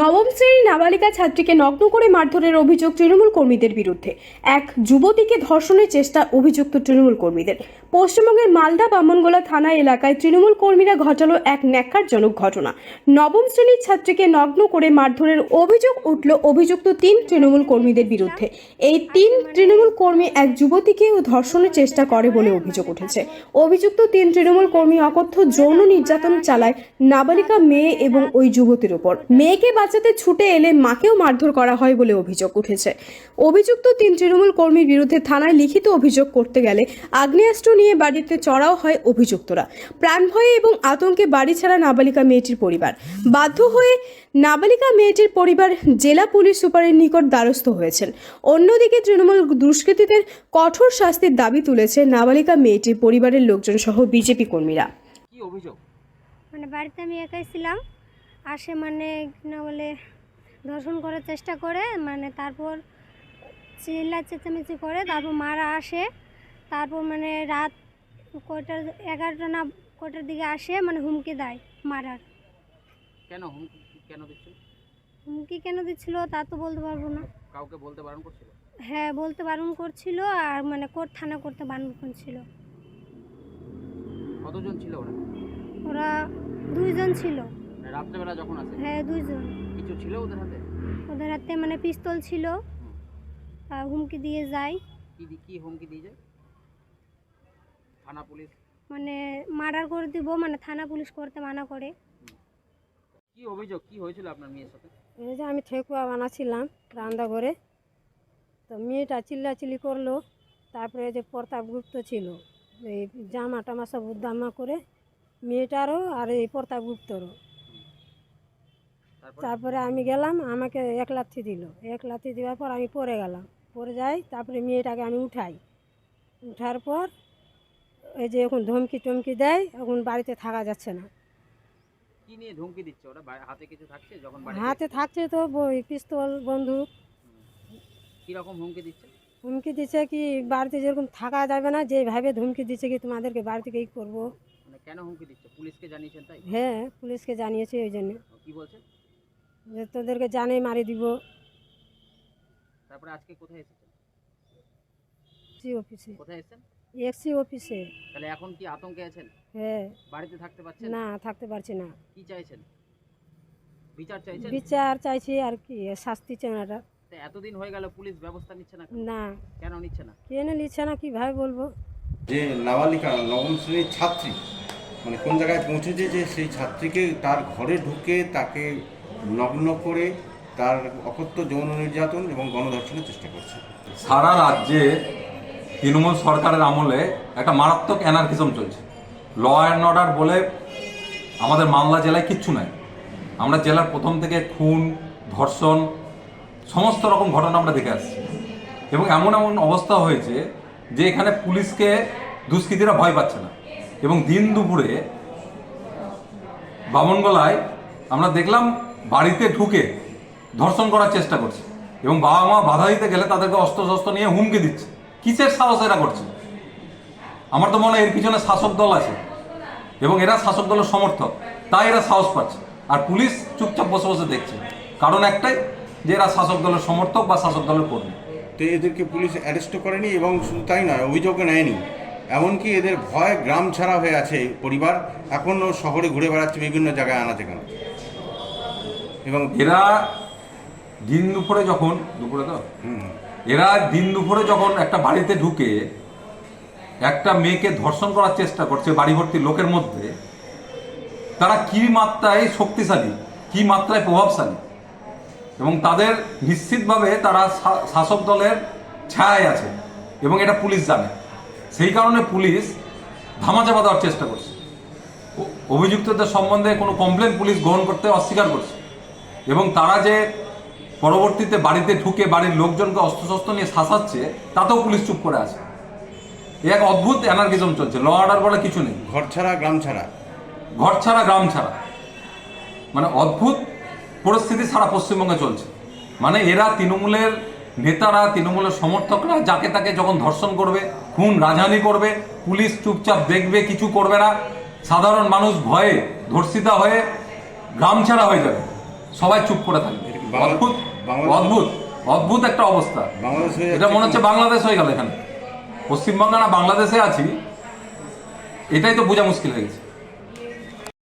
নবম শ্রেণির নাবালিকা ছাত্রীকে নগ্ন করে মারধরের অভিযোগ তৃণমূল কর্মীদের বিরুদ্ধে। এক যুবতীকে ধর্ষণের চেষ্টা অভিযুক্ত তৃণমূল কর্মীদের। পশ্চিমবঙ্গের মালদা বামনগোলা থানা এলাকায় তৃণমূল কর্মীরা ঘটালো এক ন্যাক্কারজনক ঘটনা। নবম শ্রেণির ছাত্রীকে নগ্ন করে মারধরের অভিযোগ উঠল অভিযুক্ত তিন তৃণমূল কর্মীদের বিরুদ্ধে। এই তিন তৃণমূল কর্মী এক যুবতীকেও ধর্ষণের চেষ্টা করে বলে অভিযোগ উঠেছে। অভিযুক্ত তিন তৃণমূল কর্মী অকথ্য যৌন নির্যাতন চালায় নাবালিকা মেয়ে এবং ওই যুবতীর উপর। মেয়েকে বাঁচাতে ছুটে এলে মাকেও মারধর করা হয় বলে অভিযোগ উঠেছে। অভিযুক্ত তিন তৃণমূল কর্মীর বিরুদ্ধে থানায় লিখিত অভিযোগ করতে গেলে আগ্নেয়াস্ত্র নিয়ে বাড়িতে চড়াও হয় অভিযুক্তরা। প্রাণভয়ে এবং আতঙ্কে বাড়ি ছাড়া নাবালিকা মেয়েটির পরিবার। বাধ্য হয়ে নাবালিকা মেয়েটির পরিবার জেলা পুলিশ সুপারের নিকট দ্বারস্থ হয়েছেন। অন্যদিকে তৃণমূল দুষ্কৃতীদের কঠোর শাস্তির দাবি তুলেছে নাবালিকা মেয়েটির পরিবারের লোকজন সহ বিজেপি কর্মীরা। কি অভিযোগ? মানে বাড়িতে আমি একাই ছিলাম। আসে মানে না বলে ধর্ষণ করার চেষ্টা করে মানে তারপর চিল্লা চেঁচামেচি করে তারপর মারা আসে। তারপর মানে রাত কটার এগারোটা না কটার দিকে আসে মানে হুমকি দেয় মারার। কেন হুমকি কেন দিচ্ছিল? হুমকি কেন দিচ্ছিল তা তো বলতে পারব না। কাউকে বলতে বারণ করছিল? হ্যাঁ বলতে বারণ করছিল আর মানে কোর্ট থানা করতে বারণ করছিল। কতজন ছিল ওরা? ওরা দুইজন ছিল। রাত্রেবেলা যখন আসে? হ্যাঁ দুইজন। কিছু ছিল ওদের হাতে? ওদের হাতে মানে পিস্তল ছিল। আর হুমকি দিয়ে যায়। কি কি হুমকি দিয়ে যায়? থানা পুলিশ? মানে মার্ডার করে দিব মানে থানা পুলিশ করতে মানা করে। কি অভিযোগ? কি হয়েছিল আপনার মেয়ের সাথে? এই যে আমি ঠেকুয়া বানাছিলাম রান্না ঘরে তো মেয়েটা চিল্লাচিল্লি করল। তারপরে যে প্রতাপ গুপ্ত ছিল এই জামা টামা সব উদ্দামা করে মেয়েটারও আর এই প্রতাপ গুপ্তরও। তারপর? আমি গেলাম আমাকে এক লাথি দিল। এক লাথি দেওয়ার পর আমি পড়ে গেলাম। পড়ে যাই তারপরে মেয়েটাকে আমি উঠাই। উঠার পর এই যে এখন ধমকি টমকি দেয় এখন বাড়িতে থাকা যাচ্ছে না। কি নিয়ে ধমকি দিচ্ছে ওরা? হাতে কিছু থাকছে যখন হাতে থাকছে তো বই পিস্তল বন্দুক। কীরকম হুমকি দিচ্ছে? হুমকি দিচ্ছে কি বাড়িতে যেরকম থাকা যাবে না যেভাবে ধমকি দিচ্ছে কি তোমাদেরকে বাড়ি থেকে এই করব। মানে কেন হুমকি দিচ্ছে? পুলিশকে জানিয়েছেন তাই? হ্যাঁ পুলিশকে জানিয়েছি ওই জন্য। কি বলছে? যে তোদেরকে জানে মারি দিব। তারপরে আজকে কোথায় এসেছেন? সি অফিসে কোথায় এসেছেন? এক্সি অফিসে তাহলে এখন কি আতঙ্কে আছেন? হ্যাঁ। বাড়িতে থাকতে পারছেন? না থাকতে পারছি না। কি চাইছেন? বিচার চাইছেন? বিচার চাইছি আর কি শাস্তি তা এতদিন হয়ে গেল পুলিশ ব্যবস্থা নিচ্ছে না না। কেন নিচ্ছে না? কেনে নিচ্ছে না কীভাবে বলব? যে নাবালিকা নবম শ্রেণির ছাত্রী মানে কোন জায়গায় পৌঁছেছে যে সেই ছাত্রীকে তার ঘরে ঢুকে তাকে নগ্ন করে তার অকথ্য যৌন নির্যাতন এবং গণধর্ষণের চেষ্টা করছে। সারা রাজ্যে তৃণমূল সরকারের আমলে একটা মারাত্মক অ্যানার্কিজম চলছে। ল অ্যান্ড অর্ডার বলে আমাদের মালদা জেলায় কিচ্ছু নাই। আমরা জেলার প্রথম থেকে খুন, ধর্ষণ, সমস্ত রকম ঘটনা আমরা দেখে আসছি। এবং এমন এমন অবস্থা হয়েছে যে এখানে পুলিশকে দুষ্কৃতীরা ভয় পাচ্ছে না। এবং দিন দুপুরে বামনগোলায় আমরা দেখলাম বাড়িতে ঢুকে ধর্ষণ করার চেষ্টা করছে এবং বাবা মা বাধা দিতে গেলে তাদেরকে অস্ত্র শস্ত্র নিয়ে হুমকি দিচ্ছে। কিসের সাহস এরা করছে? আমার তো মনে হয় এর পিছনে শাসক দল আছে এবং এরা শাসক দলের সমর্থক, তাই এরা সাহস পাচ্ছে। আর পুলিশ চুপচাপ বসে বসে দেখছে। কারণ একটাই যে এরা শাসক দলের সমর্থক বা শাসক দলের কর্মী। তো এদেরকে পুলিশ অ্যারেস্ট করেনি এবং শুধু তাই নয়, অভিযোগও নেয়নি। এমনকি এদের ভয় গ্রাম ছাড়া হয়ে আছে পরিবার। এখনও শহরে ঘুরে বেড়াচ্ছে, বিভিন্ন জায়গায় আনাচে কেন এবং এরা দিন দুপুরে যখন, দুপুরে তো? এরা দিন দুপুরে যখন একটা বাড়িতে ঢুকে একটা মেয়েকে ধর্ষণ করার চেষ্টা করছে বাড়ি ভর্তি লোকের মধ্যে, তারা কি মাত্রায় শক্তিশালী, কি মাত্রায় প্রভাবশালী? এবং তাদের নিশ্চিতভাবে তারা শাসক দলের ছায়ায় আছে এবং এটা পুলিশ জানে। সেই কারণে পুলিশ ধামাচাপা দেওয়ার চেষ্টা করছে। অভিযুক্তদের সম্বন্ধে কোনো কমপ্লেন পুলিশ গ্রহণ করতে অস্বীকার করছে। এবং তারা যে পরবর্তীতে বাড়িতে ঢুকে বাড়ির লোকজনকে অস্ত্রশস্ত্র নিয়ে শাসাচ্ছে তাতেও পুলিশ চুপ করে আছে। এ এক অদ্ভুত অ্যানার্কিজম চলছে। ল অর্ডার বলে কিছু নেই। ঘর ছাড়া গ্রাম ছাড়া। ঘর ছাড়া গ্রাম ছাড়া। মানে অদ্ভুত পরিস্থিতি সারা পশ্চিমবঙ্গে চলছে। মানে এরা তৃণমূলের নেতারা তৃণমূলের সমর্থকরা যাকে তাকে যখন ধর্ষণ করবে খুন রাজহানি করবে পুলিশ চুপচাপ দেখবে কিছু করবে না সাধারণ মানুষ ভয়ে ধর্ষিতা হয়ে গ্রাম ছাড়া হয়ে যাবে। সবাই চুপ করে থাকবে। অদ্ভুত অদ্ভুত অদ্ভুত একটা অবস্থা। এটা মনে হচ্ছে বাংলাদেশ হয়ে গেল এখানে। পশ্চিমবঙ্গ না বাংলাদেশে আছি। এটাই তো বোঝা মুশকিল হয়ে গেছে।